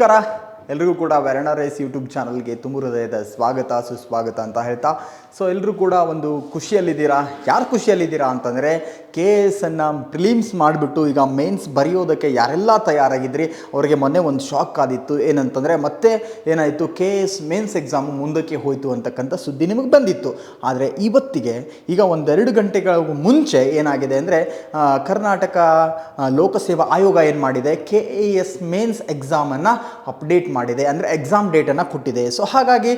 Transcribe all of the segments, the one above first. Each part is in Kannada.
करा. ಎಲ್ರಿಗೂ ಕೂಡ ವೆರಣ ರೈಸ್ ಯೂಟ್ಯೂಬ್ ಚಾನಲ್ಗೆ ತುಂಬ ಹೃದಯದ ಸ್ವಾಗತ, ಸುಸ್ವಾಗತ ಅಂತ ಹೇಳ್ತಾ, ಸೊ ಎಲ್ಲರೂ ಕೂಡ ಒಂದು ಖುಷಿಯಲ್ಲಿದ್ದೀರಾ? ಯಾರು ಖುಷಿಯಲ್ಲಿದ್ದೀರಾ ಅಂತಂದರೆ, ಕೆ ಎಸ್ ಅನ್ನು ಪ್ರಿಲಿಮ್ಸ್ ಮಾಡಿಬಿಟ್ಟು ಈಗ ಮೇನ್ಸ್ ಬರೆಯೋದಕ್ಕೆ ಯಾರೆಲ್ಲ ತಯಾರಾಗಿದ್ರಿ? ಅವರಿಗೆ ಮೊನ್ನೆ ಒಂದು ಶಾಕ್ ಆದಿತ್ತು. ಏನಂತಂದರೆ, ಮತ್ತೆ ಏನಾಯಿತು? ಕೆ ಎಸ್ ಮೇನ್ಸ್ ಎಕ್ಸಾಮ್ ಮುಂದಕ್ಕೆ ಹೋಯಿತು ಅಂತಕ್ಕಂಥ ಸುದ್ದಿ ನಿಮಗೆ ಬಂದಿತ್ತು. ಆದರೆ ಇವತ್ತಿಗೆ ಈಗ ಒಂದೆರಡು ಗಂಟೆಗಳ ಮುಂಚೆ ಏನಾಗಿದೆ ಅಂದರೆ ಕರ್ನಾಟಕ ಲೋಕಸೇವಾ ಆಯೋಗ ಏನು ಮಾಡಿದೆ? ಕೆ ಎ ಎಸ್ ಮೇನ್ಸ್ ಎಕ್ಸಾಮನ್ನು ಅಪ್ಡೇಟ್ ಮಾಡಿದೆ. ಅಂದರೆ ಎಕ್ಸಾಮ್ ಡೇಟನ್ನು ಕೊಟ್ಟಿದೆ. ಸೊ ಹಾಗಾಗಿ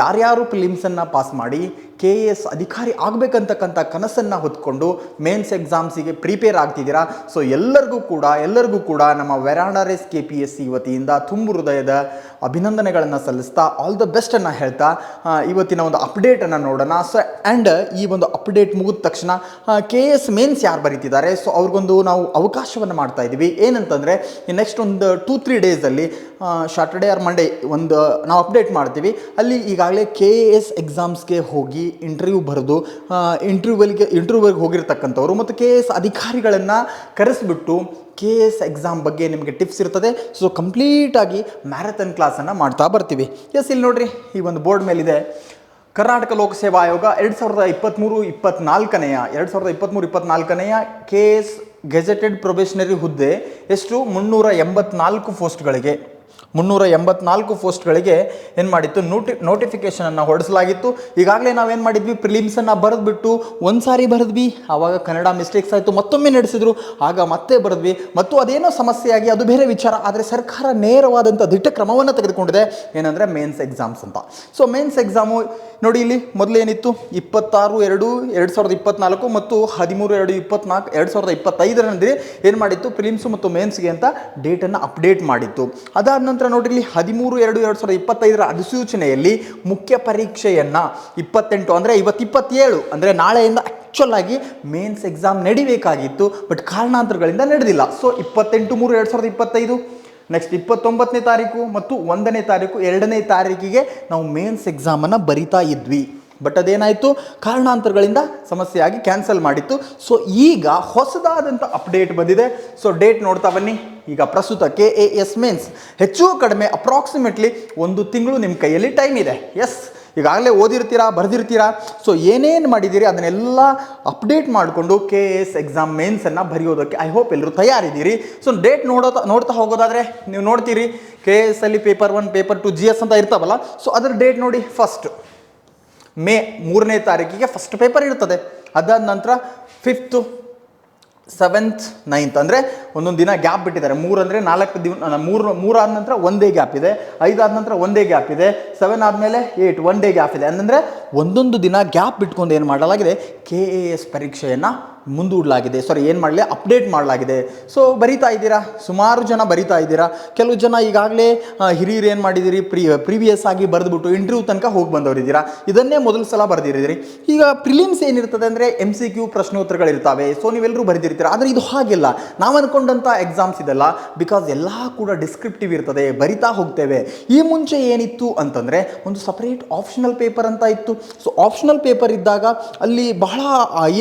ಯಾರ್ಯಾರು ಫಿಲಿಮ್ಸನ್ನು ಪಾಸ್ ಮಾಡಿ ಕೆ ಎ ಎಸ್ ಅಧಿಕಾರಿ ಆಗಬೇಕಂತಕ್ಕಂಥ ಕನಸನ್ನು ಹೊತ್ಕೊಂಡು ಮೇನ್ಸ್ ಎಕ್ಸಾಮ್ಸಿಗೆ ಪ್ರಿಪೇರ್ ಆಗ್ತಿದ್ದೀರಾ? ಸೊ ಎಲ್ಲರಿಗೂ ಕೂಡ ಎಲ್ಲರಿಗೂ ಕೂಡ ನಮ್ಮ Veranda Race K P S C ವತಿಯಿಂದ ತುಂಬು ಹೃದಯದ ಅಭಿನಂದನೆಗಳನ್ನು ಸಲ್ಲಿಸ್ತಾ ಆಲ್ ದ ಬೆಸ್ಟನ್ನು ಹೇಳ್ತಾ ಇವತ್ತಿನ ಒಂದು ಅಪ್ಡೇಟನ್ನು ನೋಡೋಣ. ಸೊ ಆ್ಯಂಡ್ ಈ ಒಂದು ಅಪ್ಡೇಟ್ ಮುಗಿದ ತಕ್ಷಣ ಕೆ ಎಸ್ ಮೇನ್ಸ್ ಯಾರು ಬರೀತಿದ್ದಾರೆ? ಸೊ ಅವ್ರಿಗೊಂದು ನಾವು ಅವಕಾಶವನ್ನು ಮಾಡ್ತಾ ಇದ್ದೀವಿ. ಏನಂತಂದರೆ ನೆಕ್ಸ್ಟ್ ಒಂದು ಟೂ ತ್ರೀ ಡೇಸಲ್ಲಿ ಸಾಟರ್ಡೇ ಆರ್ ಮಂಡೇ ಒಂದು ನಾವು ಅಪ್ಡೇಟ್ ಮಾಡ್ತೀವಿ. ಅಲ್ಲಿ ಈಗಾಗಲೇ ಕೆ ಎ ಎಸ್ ಎಕ್ಸಾಮ್ಸ್ಗೆ ಹೋಗಿ ಇಂಟರ್ವ್ಯೂ ಬರೆದು ಇಂಟರ್ವ್ಯೂವಲ್ಗೆ ಇಂಟರ್ವ್ಯೂವಲ್ಗೆ ಹೋಗಿರ್ತಕ್ಕಂಥವ್ರು ಮತ್ತು ಕೆ ಎಸ್ ಅಧಿಕಾರಿಗಳನ್ನು ಕರೆಸಿಬಿಟ್ಟು ಕೆ ಎಸ್ ಎಕ್ಸಾಮ್ ಬಗ್ಗೆ ನಿಮಗೆ ಟಿಪ್ಸ್ ಇರ್ತದೆ. ಸೊ ಕಂಪ್ಲೀಟಾಗಿ ಮ್ಯಾರಥನ್ ಕ್ಲಾಸನ್ನು ಮಾಡ್ತಾ ಬರ್ತೀವಿ. ಎಸ್ ಇಲ್ಲಿ ನೋಡಿರಿ, ಈ ಒಂದು ಬೋರ್ಡ್ ಮೇಲಿದೆ. ಕರ್ನಾಟಕ ಲೋಕಸೇವಾ ಆಯೋಗ ಎರಡು ಸಾವಿರದ ಇಪ್ಪತ್ತ್ಮೂರು ಇಪ್ಪತ್ತ್ನಾಲ್ಕನೆಯ ಎರಡು ಸಾವಿರದ ಇಪ್ಪತ್ತ್ಮೂರು ಇಪ್ಪತ್ತ್ನಾಲ್ಕನೆಯ ಕೆ ಎಸ್ ಗೆಜೆಟೆಡ್ ಪ್ರೊಬೇಷನರಿ ಹುದ್ದೆ ಎಷ್ಟು? ಮುನ್ನೂರ ಎಂಬತ್ನಾಲ್ಕು ಪೋಸ್ಟ್ಗಳಿಗೆ ಮುನ್ನೂರ ಎಂಬತ್ನಾಲ್ಕು ಪೋಸ್ಟ್ಗಳಿಗೆ ಏನು ಮಾಡಿತ್ತು? ನೋಟಿ, ನೋಟಿಫಿಕೇಷನನ್ನು ಹೊರಡಿಸಲಾಗಿತ್ತು. ಈಗಾಗಲೇ ನಾವೇನು ಮಾಡಿದ್ವಿ? ಪ್ರಿಲಿಮ್ಸನ್ನು ಬರೆದ್ಬಿಟ್ಟು ಒಂದು ಸಾರಿ ಬರೆದ್ವಿ. ಆವಾಗ ಕನ್ನಡ ಮಿಸ್ಟೇಕ್ಸ್ ಆಯಿತು. ಮತ್ತೊಮ್ಮೆ ನಡೆಸಿದ್ರು. ಆಗ ಮತ್ತೆ ಬರೆದ್ವಿ. ಮತ್ತು ಅದೇನೋ ಸಮಸ್ಯೆಯಾಗಿ, ಅದು ಬೇರೆ ವಿಚಾರ. ಆದರೆ ಸರ್ಕಾರ ನೇರವಾದಂಥ ದಿಟ್ಟ ಕ್ರಮವನ್ನು ತೆಗೆದುಕೊಂಡಿದೆ. ಏನಂದರೆ ಮೇನ್ಸ್ ಎಕ್ಸಾಮ್ಸ್ ಅಂತ. ಸೊ, ಮೇನ್ಸ್ ಎಕ್ಸಾಮು ನೋಡಿ ಇಲ್ಲಿ ಮೊದಲು ಏನಿತ್ತು ಇಪ್ಪತ್ತಾರು, ಎರಡು ಎರಡು ಸಾವಿರದ ಇಪ್ಪತ್ನಾಲ್ಕು ಮತ್ತು ಹದಿಮೂರು, ಎರಡು, ಇಪ್ಪತ್ನಾಲ್ಕು, ಎರಡು ಸಾವಿರದ ಇಪ್ಪತ್ತೈದರಲ್ಲಿ ಏನು ಮಾಡಿತ್ತು? ಪ್ರಿಲಿಮ್ಸು ಮತ್ತು ಮೇನ್ಸ್ಗೆ ಅಂತ ಡೇಟನ್ನು ಅಪ್ಡೇಟ್ ಮಾಡಿತ್ತು. ಅದಾದ ನಂತರ ನೋಡಿರಿ ಹದಿಮೂರು, ಎರಡು ಎರಡು ಸಾವಿರದ ಇಪ್ಪತ್ತೈದರ ಅಧಿಸೂಚನೆಯಲ್ಲಿ ಮುಖ್ಯ ಪರೀಕ್ಷೆಯನ್ನು ಇಪ್ಪತ್ತೆಂಟು ಅಂದರೆ ಇವತ್ತು ಇಪ್ಪತ್ತೇಳು ಅಂದರೆ ನಾಳೆಯಿಂದ ಆ್ಯಕ್ಚುಲ್ ಆಗಿ ಮೇನ್ಸ್ ಎಕ್ಸಾಮ್ ನಡಿಬೇಕಾಗಿತ್ತು ಬಟ್ ಕಾರಣಾಂತರಗಳಿಂದ ನಡೆದಿಲ್ಲ. ಸೊ ಇಪ್ಪತ್ತೆಂಟು, ಮೂರು, ಎರಡು ಸಾವಿರದ ಇಪ್ಪತ್ತೈದು ನೆಕ್ಸ್ಟ್ ಇಪ್ಪತ್ತೊಂಬತ್ತನೇ ತಾರೀಕು ಮತ್ತು ಒಂದನೇ ತಾರೀಕು, ಎರಡನೇ ತಾರೀಕಿಗೆ ನಾವು ಮೇನ್ಸ್ ಎಕ್ಸಾಮನ್ನು ಬರಿತಾ ಇದ್ವಿ. ಬಟ್ ಅದೇನಾಯಿತು? ಕಾರಣಾಂತರಗಳಿಂದ ಸಮಸ್ಯೆಯಾಗಿ ಕ್ಯಾನ್ಸಲ್ ಮಾಡಿತ್ತು. ಸೊ ಈಗ ಹೊಸದಾದಂಥ ಅಪ್ಡೇಟ್ ಬಂದಿದೆ. ಸೊ ಡೇಟ್ ನೋಡ್ತಾ ಬನ್ನಿ. ಈಗ ಪ್ರಸ್ತುತ ಕೆ ಎ ಎಸ್ ಮೀನ್ಸ್ ಹೆಚ್ಚು ಕಡಿಮೆ ಅಪ್ರಾಕ್ಸಿಮೇಟ್ಲಿ ಒಂದು ತಿಂಗಳು ನಿಮ್ಮ ಕೈಯಲ್ಲಿ ಟೈಮ್ ಇದೆ. ಎಸ್ ಈಗಾಗಲೇ ಓದಿರ್ತೀರಾ, ಬರೆದಿರ್ತೀರಾ? ಸೊ ಏನೇನು ಮಾಡಿದ್ದೀರಿ? ಅದನ್ನೆಲ್ಲ ಅಪ್ಡೇಟ್ ಮಾಡಿಕೊಂಡು ಕೆ ಎಸ್ ಎಕ್ಸಾಮ್ ಮೇನ್ಸನ್ನು ಬರೆಯೋದಕ್ಕೆ ಐ ಹೋಪ್ ಎಲ್ಲರೂ ತಯಾರಿದ್ದೀರಿ. ಸೊ ಡೇಟ್ ನೋಡೋತಾ ನೋಡ್ತಾ ಹೋಗೋದಾದರೆ ನೀವು ನೋಡ್ತೀರಿ ಕೆ ಎಸ್ ಅಲ್ಲಿ paper one paper two G S ಅಂತ ಇರ್ತಾವಲ್ಲ. ಸೊ ಅದರ ಡೇಟ್ ನೋಡಿ ಫಸ್ಟ್ ಮೇ ಮೂರನೇ ತಾರೀಕಿಗೆ ಫಸ್ಟ್ ಪೇಪರ್ ಇರ್ತದೆ ಅದಾದ ನಂತರ ಫಿಫ್ತು ಸೆವೆಂತ್ ನೈನ್ತ್ ಅಂದರೆ ಒಂದೊಂದು ದಿನ ಗ್ಯಾಪ್ ಬಿಟ್ಟಿದ್ದಾರೆ. ಮೂರು ಅಂದರೆ ನಾಲ್ಕು ದಿನ ಮೂರು, ಮೂರಾದ ನಂತರ ಒಂದೇ ಗ್ಯಾಪ್ ಇದೆ. ಐದಾದ ನಂತರ ಒಂದೇ ಗ್ಯಾಪ್ ಇದೆ. ಸೆವೆನ್ ಆದಮೇಲೆ ಏಯ್ಟ್ ಒನ್ ಡೇ ಗ್ಯಾಪ್ ಇದೆ. ಅಂದರೆ ಒಂದೊಂದು ದಿನ ಗ್ಯಾಪ್ ಬಿಟ್ಕೊಂಡು ಏನು ಮಾಡಲಾಗಿದೆ? ಕೆ ಎ ಎಸ್ ಪರೀಕ್ಷೆಯನ್ನು ಮುಂದೂಡಲಾಗಿದೆ. ಸಾರಿ ಏನು ಮಾಡಲಿ? ಅಪ್ಡೇಟ್ ಮಾಡಲಾಗಿದೆ. ಸೊ ಬರಿತಾ ಇದ್ದೀರಾ? ಸುಮಾರು ಜನ ಬರಿತಾ ಇದ್ದೀರಾ? ಕೆಲವು ಜನ ಈಗಾಗಲೇ ಹಿರಿಯರು ಏನು ಮಾಡಿದ್ದೀರಿ? ಪ್ರಿ ಪ್ರೀವಿಯಸ್ ಆಗಿ ಬರೆದ್ಬಿಟ್ಟು ಇಂಟರ್ವ್ಯೂ ತನಕ ಹೋಗಿ ಬಂದವರಿದ್ದೀರಾ? ಇದನ್ನೇ ಮೊದಲ ಸಲ ಬರೆದಿರಿದ್ದೀರಿ ಈಗ ಪ್ರಿಲಿಮ್ಸ್ ಏನಿರ್ತದೆ ಅಂದರೆ ಎಂ ಸಿ ಕ್ಯೂ ಪ್ರಶ್ನೋತ್ತರಗಳಿರ್ತಾವೆ. ಸೊ ನೀವೆಲ್ಲರೂ ಬರೆದಿರ್ತೀರ? ಆದರೆ ಇದು ಹಾಗಿಲ್ಲ. ನಾವು ಅನ್ಕೊಂಡಂಥ ಎಕ್ಸಾಮ್ಸ್ ಇದೆಲ್ಲ. ಬಿಕಾಸ್ ಎಲ್ಲ ಕೂಡ ಡಿಸ್ಕ್ರಿಪ್ಟಿವ್ ಇರ್ತದೆ. ಬರಿತಾ ಹೋಗ್ತೇವೆ. ಈ ಮುಂಚೆ ಏನಿತ್ತು ಅಂತಂದರೆ, ಒಂದು ಸಪ್ರೇಟ್ ಆಪ್ಷನಲ್ ಪೇಪರ್ ಅಂತ ಇತ್ತು. ಸೊ ಆಪ್ಷನಲ್ ಪೇಪರ್ ಇದ್ದಾಗ ಅಲ್ಲಿ ಬಹಳ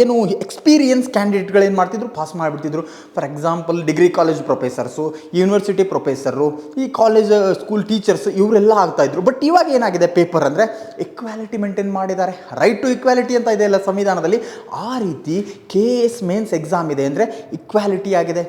ಏನು ಎಕ್ಸ್ಪೀರಿಯನ್ಸ್ ಕ್ಯಾಂಡಿಡೇಟ್ಗಳು ಏನು ಮಾಡ್ತಿದ್ರು? Pass ಮಾಡಿಬಿಡ್ತಿದ್ರು. For example degree college professors university professor ಈ ಕಾಲೇಜ್ ಸ್ಕೂಲ್ ಟೀಚರ್ಸ್ ಇವರೆಲ್ಲ ಆಗ್ತಾಯಿದ್ರು ಬಟ್ ಇವಾಗ ಏನಾಗಿದೆ ಪೇಪರ್ ಅಂದರೆ ಇಕ್ವಾಲಿಟಿ ಮೇಂಟೈನ್ ಮಾಡಿದ್ದಾರೆ. ರೈಟ್ ಟು ಇಕ್ವಾಲಿಟಿ ಅಂತ ಇದೆಯಲ್ಲ ಸಂವಿಧಾನದಲ್ಲಿ. ಆ ರೀತಿ ಕೆ ಎಸ್ ಮೇನ್ಸ್ ಎಕ್ಸಾಮ್ ಇದೆ ಅಂದರೆ ಇಕ್ವಾಲಿಟಿ ಆಗಿದೆ.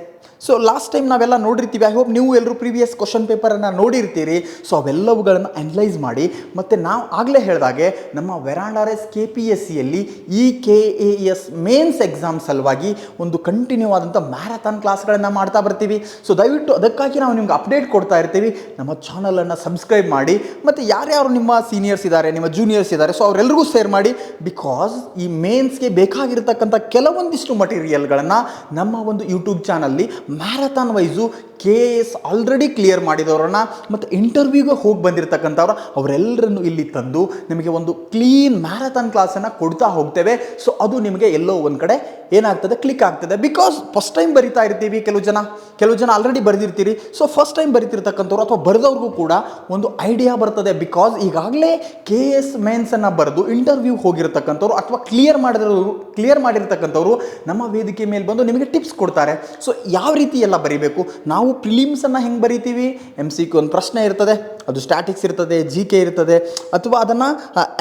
ಸೊ ಲಾಸ್ಟ್ ಟೈಮ್ ನಾವೆಲ್ಲ ನೋಡಿರ್ತೀವಿ ಐ ಹೋಪ್ ನೀವು ಎಲ್ಲರೂ ಪ್ರೀವಿಯಸ್ ಕ್ವಶನ್ ಪೇಪರನ್ನು ನೋಡಿರ್ತೀರಿ. ಸೊ ಅವೆಲ್ಲವುಗಳನ್ನು ಅನಲೈಸ್ ಮಾಡಿ, ಮತ್ತು ನಾವು ಆಗಲೇ ಹೇಳಿದಾಗೆ ನಮ್ಮ Veranda Race K P S ಸಿಯಲ್ಲಿ E K A S mains exam ಸಲುವಾಗಿ ಒಂದು ಕಂಟಿನ್ಯೂ ಆದಂಥ ಮ್ಯಾರಥಾನ್ ಕ್ಲಾಸ್ಗಳನ್ನು ಮಾಡ್ತಾ ಬರ್ತೀವಿ. ಸೊ ದಯವಿಟ್ಟು ಅದಕ್ಕಾಗಿ ನಾವು ನಿಮ್ಗೆ ಅಪ್ಡೇಟ್ ಕೊಡ್ತಾ ಇರ್ತೀವಿ. ನಮ್ಮ ಚಾನಲನ್ನು ಸಬ್ಸ್ಕ್ರೈಬ್ ಮಾಡಿ, ಮತ್ತು ಯಾರ್ಯಾರು ನಿಮ್ಮ ಸೀನಿಯರ್ಸ್ ಇದ್ದಾರೆ ನಿಮ್ಮ ಜೂನಿಯರ್ಸ್ ಇದ್ದಾರೆ ಸೊ ಅವರೆಲ್ಲರಿಗೂ ಶೇರ್ ಮಾಡಿ ಬಿಕಾಸ್ ಈ ಮೇನ್ಸ್ಗೆ ಬೇಕಾಗಿರ್ತಕ್ಕಂಥ ಕೆಲವೊಂದಿಷ್ಟು ಮಟೀರಿಯಲ್ಗಳನ್ನು ನಮ್ಮ ಒಂದು YouTube ಚಾನಲ್ಲಿ marathon wise K S already clear ಮಾಡಿದವರನ್ನ ಮತ್ತು ಇಂಟರ್ವ್ಯೂಗೆ ಹೋಗಿ ಬಂದಿರತಕ್ಕಂಥವ್ರು ಅವರೆಲ್ಲರನ್ನು ಇಲ್ಲಿ ತಂದು ನಿಮಗೆ ಒಂದು ಕ್ಲೀನ್ ಮ್ಯಾರಥಾನ್ ಕ್ಲಾಸನ್ನು ಕೊಡ್ತಾ ಹೋಗ್ತೇವೆ. ಸೊ ಅದು ನಿಮಗೆ ಎಲ್ಲೋ ಒಂದು ಕಡೆ ಏನಾಗ್ತದೆ? ಕ್ಲಿಕ್ ಆಗ್ತದೆ. ಬಿಕಾಸ್ ಫಸ್ಟ್ ಟೈಮ್ ಬರಿತಾ ಇರ್ತೀವಿ ಕೆಲವು ಜನ. ಕೆಲವು ಜನ ಆಲ್ರೆಡಿ ಬರೆದಿರ್ತೀರಿ. ಸೊ ಫಸ್ಟ್ ಟೈಮ್ ಬರಿತಿರ್ತಕ್ಕಂಥವ್ರು ಅಥವಾ ಬರೆದವ್ರಿಗೂ ಕೂಡ ಒಂದು ಐಡಿಯಾ ಬರ್ತದೆ. ಬಿಕಾಸ್ ಈಗಾಗಲೇ ಕೆ ಎಸ್ ಮೇನ್ಸನ್ನು ಬರೆದು ಇಂಟರ್ವ್ಯೂ ಹೋಗಿರ್ತಕ್ಕಂಥವ್ರು ಅಥವಾ ಕ್ಲಿಯರ್ ಮಾಡಿರೋರು ಕ್ಲಿಯರ್ ಮಾಡಿರ್ತಕ್ಕಂಥವ್ರು ನಮ್ಮ ವೇದಿಕೆ ಮೇಲೆ ಬಂದು ನಿಮಗೆ ಟಿಪ್ಸ್ ಕೊಡ್ತಾರೆ. ಸೊ ಯಾವ ರೀತಿ ಎಲ್ಲ ಬರಿಬೇಕು? ನಾವು ಪ್ರಿಲಿಮ್ಸನ್ನು ಹೆಂಗೆ ಬರಿತೀವಿ? ಎಂ ಸಿ ಒಂದು ಪ್ರಶ್ನೆ ಇರ್ತದೆ. ಅದು ಸ್ಟ್ಯಾಟಿಕ್ಸ್ ಇರ್ತದೆ ಜಿ ಕೆ ಇರ್ತದೆ, ಅಥವಾ ಅದನ್ನು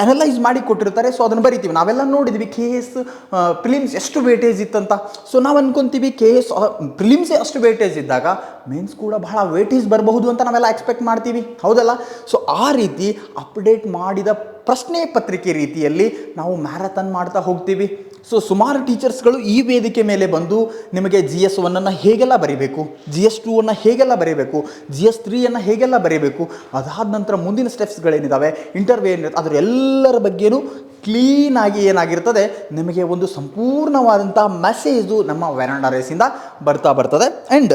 ಅನಲೈಸ್ ಮಾಡಿ ಕೊಟ್ಟಿರ್ತಾರೆ. ಸೊ ಅದನ್ನು ಬರಿತೀವಿ. ನಾವೆಲ್ಲ ನೋಡಿದ್ವಿ ಕೆ ಎಸ್ ಪ್ರಿಲಿಮ್ಸ್ ಎಷ್ಟು ವೇಟೇಜ್ ಇತ್ತಂತ. ಸೊ ನಾವು ಅನ್ಕೊಂತೀವಿ ಕೆ ಎಸ್ ಪ್ರಿಲಿಮ್ಸೇ ಅಷ್ಟು ವೇಟೇಜ್ ಇದ್ದಾಗ ಮೀನ್ಸ್ ಕೂಡ ಬಹಳ ವೇಟೇಜ್ ಬರಬಹುದು ಅಂತ ನಾವೆಲ್ಲ ಎಕ್ಸ್ಪೆಕ್ಟ್ ಮಾಡ್ತೀವಿ. ಹೌದಲ್ಲ? ಸೊ ಆ ರೀತಿ ಅಪ್ಡೇಟ್ ಮಾಡಿದ ಪ್ರಶ್ನೆ ಪತ್ರಿಕೆ ರೀತಿಯಲ್ಲಿ ನಾವು ಮ್ಯಾರಥಾನ್ ಮಾಡ್ತಾ ಹೋಗ್ತೀವಿ. ಸೊ ಸುಮಾರು ಟೀಚರ್ಸ್ಗಳು ಈ ವೇದಿಕೆ ಮೇಲೆ ಬಂದು ನಿಮಗೆ ಜಿ ಎಸ್ ಒನ್ನನ್ನು ಹೇಗೆಲ್ಲ ಬರೀಬೇಕು? ಜಿ ಎಸ್ ಟೂವನ್ನು ಹೇಗೆಲ್ಲ ಬರೀಬೇಕು? ಜಿ ಎಸ್ ತ್ರೀಯನ್ನು ಹೇಗೆಲ್ಲ ಬರೀಬೇಕು? ಅದಾದ ನಂತರ ಮುಂದಿನ ಸ್ಟೆಪ್ಸ್ಗಳೇನಿದ್ದಾವೆ ಇಂಟರ್ವ್ಯೂ ಏನಿರುತ್ತೆ? ಅದರ ಎಲ್ಲರ ಬಗ್ಗೆಯೂ ಕ್ಲೀನಾಗಿ ಏನಾಗಿರ್ತದೆ? ನಿಮಗೆ ಒಂದು ಸಂಪೂರ್ಣವಾದಂಥ ಮೆಸೇಜು ನಮ್ಮ ವೆರಾಂಡ ರೇಸಿಂದ ಬರ್ತಾ ಬರ್ತದೆ. ಆ್ಯಂಡ್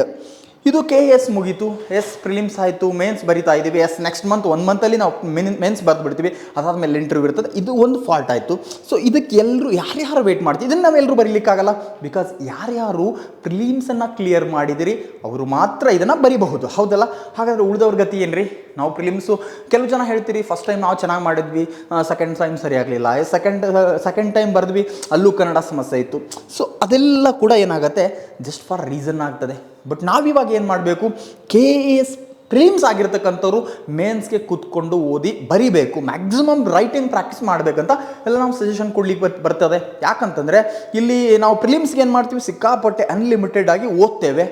ಇದು ಕೆ ಎಸ್ ಮುಗೀತು. ಎಸ್ ಪ್ರಿಲಿಮ್ಸ್ ಆಯಿತು ಮೇನ್ಸ್ ಬರಿತಾ ಇದ್ದೀವಿ. ಎಸ್ ನೆಕ್ಸ್ಟ್ ಮಂತ್ ಒನ್ ಮಂತಲ್ಲಿ ನಾವು ಮೆನ್ ಮೇನ್ಸ್ ಬರೆದು ಬಿಡ್ತೀವಿ ಅದಾದಮೇಲೆ ಇಂಟರ್ವ್ಯೂ ಇರ್ತದೆ. ಇದು ಒಂದು ಫಾಲ್ಟ್ ಆಯಿತು. ಸೊ ಇದಕ್ಕೆ ಎಲ್ಲರೂ ಯಾರ್ಯಾರು ವೇಟ್ ಮಾಡ್ತೀವಿ ಇದನ್ನು ನಾವೆಲ್ಲರೂ ಬರೀಲಿಕ್ಕಾಗಲ್ಲ? ಬಿಕಾಸ್ ಯಾರ್ಯಾರು ಪ್ರಿಲಿಮ್ಸನ್ನು ಕ್ಲಿಯರ್ ಮಾಡಿದಿರಿ, ಅವರು ಮಾತ್ರ ಇದನ್ನು ಬರಿಬಹುದು. ಹೌದಲ್ಲ? ಹಾಗಾದರೆ ಉಳಿದವ್ರ ಗತಿ ಏನ್ರಿ? ನಾವು ಪ್ರಿಲಿಮ್ಸು ಕೆಲವು ಜನ ಹೇಳ್ತೀರಿ ಫಸ್ಟ್ ಟೈಮ್ ನಾವು ಚೆನ್ನಾಗಿ ಮಾಡಿದ್ವಿ ಸೆಕೆಂಡ್ ಟೈಮ್ ಸರಿ ಆಗಲಿಲ್ಲ. ಸೆಕೆಂಡ್ ಸೆಕೆಂಡ್ ಟೈಮ್ ಬರೆದ್ವಿ, ಅಲ್ಲೂ ಕನ್ನಡ ಸಮಸ್ಯೆ ಇತ್ತು. ಸೊ ಅದೆಲ್ಲ ಕೂಡ ಏನಾಗುತ್ತೆ? ಜಸ್ಟ್ ಫಾರ್ ರೀಸನ್ ಆಗ್ತದೆ. ಬಟ್ ನಾವಿವಾಗ ಏನು ಮಾಡಬೇಕು? ಕೆ ಎಸ್ ಪ್ರಿಲಿಮ್ಸ್ ಆಗಿರ್ತಕ್ಕಂಥವ್ರು ಮೇನ್ಸ್ಗೆ ಕೂತ್ಕೊಂಡು ಓದಿ ಬರಿಬೇಕು. ಮ್ಯಾಕ್ಸಿಮಮ್ ರೈಟಿಂಗ್ ಪ್ರಾಕ್ಟೀಸ್ ಮಾಡಬೇಕಂತ ಎಲ್ಲ ನಾವು ಸಜೆಷನ್ ಕೊಡ್ಲಿಕ್ಕೆ ಬರ್ ಬರ್ತದೆ. ಯಾಕಂತಂದರೆ ಇಲ್ಲಿ ನಾವು ಪ್ರಿಲಿಮ್ಸ್ಗೆ ಏನು ಮಾಡ್ತೀವಿ? ಸಿಕ್ಕಾಪಟ್ಟೆ ಅನ್ಲಿಮಿಟೆಡ್ ಆಗಿ ಓದ್ತೇವೆ.